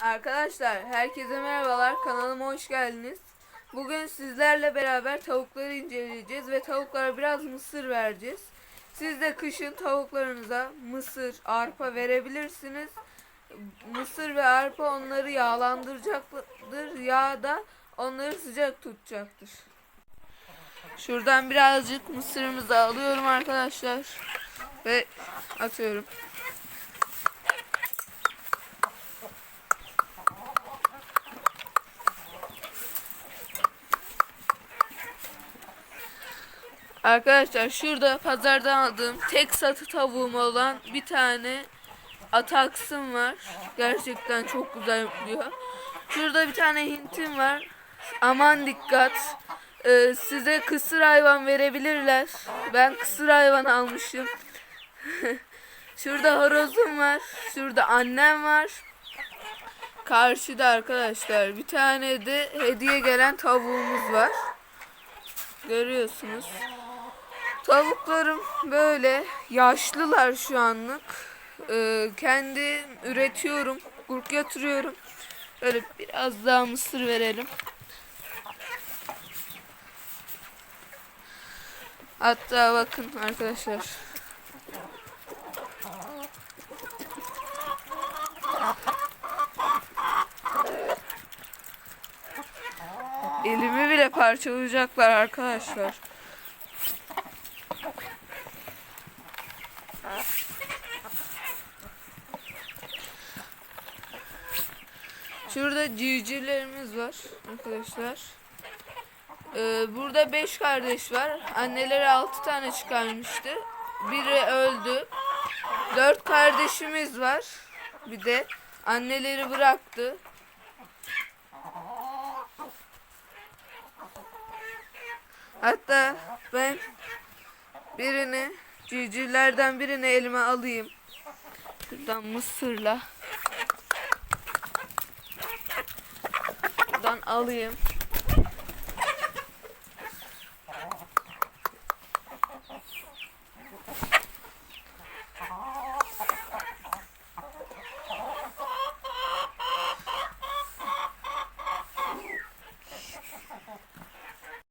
Arkadaşlar herkese merhabalar kanalıma hoş geldiniz. Bugün sizlerle beraber tavukları inceleyeceğiz ve tavuklara biraz mısır vereceğiz. Siz de kışın tavuklarınıza mısır, arpa verebilirsiniz. Mısır ve arpa onları yağlandıracaktır. Yağ da onları sıcak tutacaktır. Şuradan birazcık mısırımızı alıyorum arkadaşlar. Ve atıyorum. Arkadaşlar şurada pazardan aldığım tek satı tavuğum olan bir tane ataksım var. Gerçekten çok güzel yapıyor. Şurada bir tane hintim var. Aman dikkat. Ee, size kısır hayvan verebilirler. Ben kısır hayvan almışım. Şurada horozum var. Şurada annem var. Karşıda arkadaşlar bir tane de hediye gelen tavuğumuz var. Görüyorsunuz. Tavuklarım böyle yaşlılar şu anlık. Ee, kendi üretiyorum. Kurk yatırıyorum. Böyle biraz daha mısır verelim. Hatta bakın arkadaşlar. Elimi bile parçalayacaklar arkadaşlar. Şurada civcivlerimiz var arkadaşlar. Ee, burada beş kardeş var. Anneleri altı tane çıkarmıştı. Biri öldü. Dört kardeşimiz var. Bir de anneleri bıraktı. Hatta ben birini civcivlerden birini elime alayım. Şuradan mısırla. Alayım.